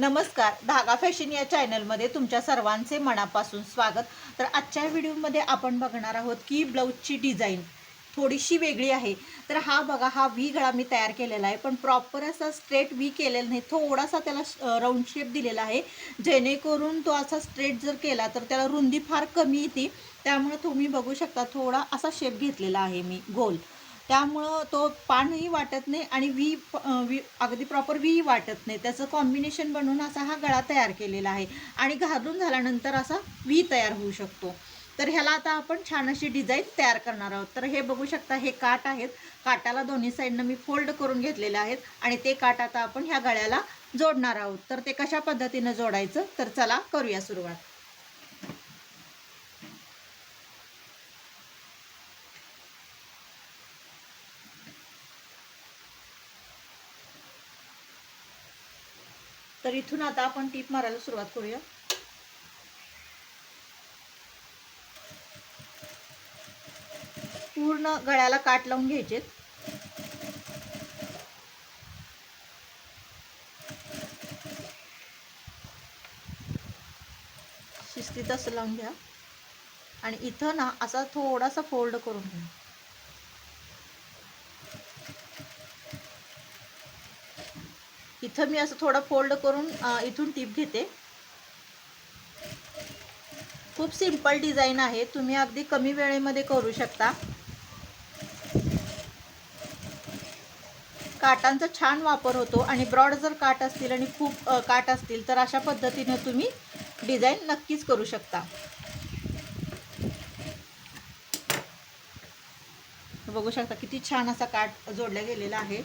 नमस्कार. धागा फॅशन या चॅनलमध्ये तुमच्या सर्वांचे मनापासून स्वागत. तर आजच्या व्हिडिओमध्ये आपण बघणार आहोत की ब्लाऊजची डिझाईन थोडीशी वेगळी आहे. तर हा बघा हा व्ही गळा मी तयार केलेला आहे. पण प्रॉपर असा स्ट्रेट व्ही केलेला नाही. थोडासा त्याला राऊंड शेप दिलेला आहे. जेणेकरून तो असा स्ट्रेट जर केला तर त्याला रुंदी फार कमी येते. त्यामुळे तुम्ही बघू शकता थोडा असा शेप घेतलेला आहे मी गोल. त्यामुळं तो पानही वाटत नाही आणि वी वी अगदी प्रॉपर वी वाटत नाही. त्याचं कॉम्बिनेशन बनवून असा हा गळा तयार केलेला आहे. आणि घालून झाल्यानंतर असा वी तयार होऊ शकतो. तर ह्याला आता आपण छान अशी डिझाईन तयार करणार आहोत. तर हे बघू शकता हे काट आहेत. काटाला दोन्ही साईडनं मी फोल्ड करून घेतलेले आहेत. आणि ते काट आता आपण ह्या गळ्याला जोडणार आहोत. तर ते कशा पद्धतीनं जोडायचं? तर चला करूया सुरुवात. तर इथून आता आपण टीप मारायला सुरुवात करूया. पूर्ण गळ्याला काट लावून घ्यायचे शिस्तीत असं लावून घ्या. आणि इथं ना असा थोडासा फोल्ड करून घ्या. इथं मी असं थोडं फोल्ड करून इथून टीप घेते. खूप सिंपल डिझाईन आहे. तुम्ही अगदी कमी वेळेमध्ये करू शकता. काटांचा छान वापर होतो आणि ब्रॉड जर काट असतील आणि खूप काट असतील तर अशा पद्धतीने तुम्ही डिझाईन नक्कीच करू शकता. बघू शकता किती छान असा काट जोडला गेलेला आहे.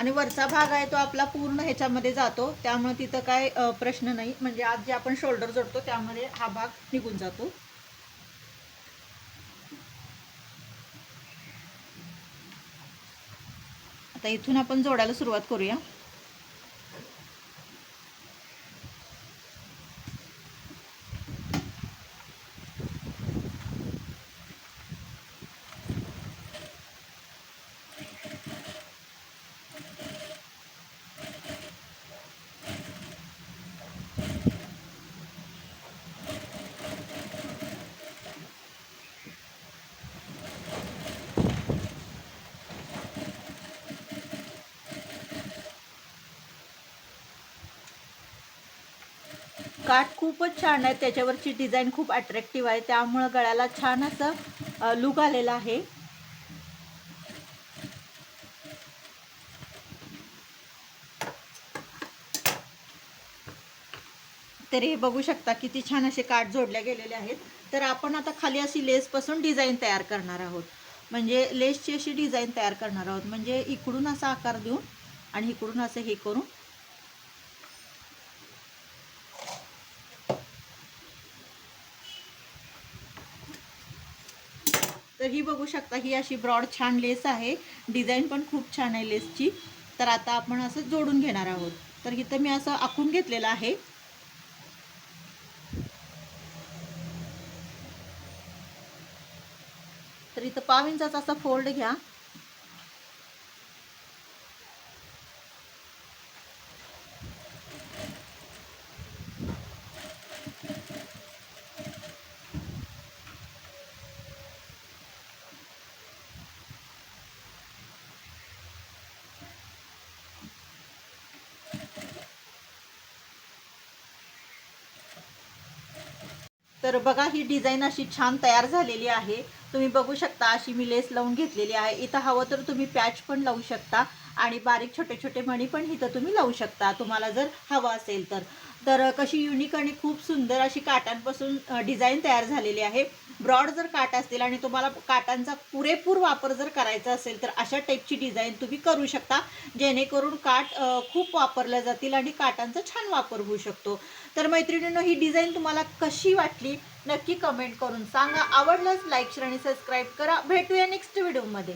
आणि वरचा भाग आहे तो आपला पूर्ण ह्याच्यामध्ये जातो. त्यामुळे तिथं काय प्रश्न नाही. म्हणजे आज जे आपण शोल्डर जोडतो त्यामध्ये हा भाग निघून जातो. आता इथून आपण जोडायला सुरुवात करूया. काठ खूपच छान आहे. त्याच्यावरची डिझाईन खूप अट्रॅक्टिव्ह आहे. त्यामुळं गळ्याला छान असं लुक आलेला आहे. तर हे बघू शकता किती छान असे काठ जोडल्या गेलेले आहेत. तर आपण आता खाली अशी लेसपासून डिझाईन तयार करणार आहोत. म्हणजे लेसची अशी डिझाईन तयार करणार आहोत. म्हणजे इकडून असा आकार देऊन आणि इकडून असं हे करून तर ही बघू शकता ही अशी ब्रॉड छान लेस आहे. डिझाईन पण खूप छान आहे लेसची तर आता आपण असं जोडून घेणार आहोत. तर इथं मी असं आखून घेतलेलं आहे. तर इथं पाव इंचाचा असा फोल्ड घ्या. तर बघा ही डिझाईन अशी छान तयार झालेली आहे. तुम्ही बघू शकता अशी मी लेस लावून घेतलेली आहे. इथं हवं तर तुम्ही पॅच पण लावू शकता आणि बारीक छोटे छोटे मणी पण इथं तुम्ही लावू शकता. तुम्हाला जर हवं असेल तर. तर कशी युनिक आणि खूप सुंदर अशी काटांपासून डिझाईन तयार झालेली आहे. ब्रॉड जर काट असतील आणि तुम्हाला काटांचा पुरेपूर वापर जर करायचा असेल तर अशा टाईपची डिझाईन तुम्ही करू शकता जेणेकरून काट खूप वापरल्या जातील आणि काटांचा छान वापर होऊ शकतो. तर मैत्रिणींनो ही डिझाईन तुम्हाला कशी वाटली? नक्की कमेंट करून सांगा. आवडल्यास लाईक शेअर आणि सबस्क्राईब करा. भेटूया नेक्स्ट व्हिडिओमध्ये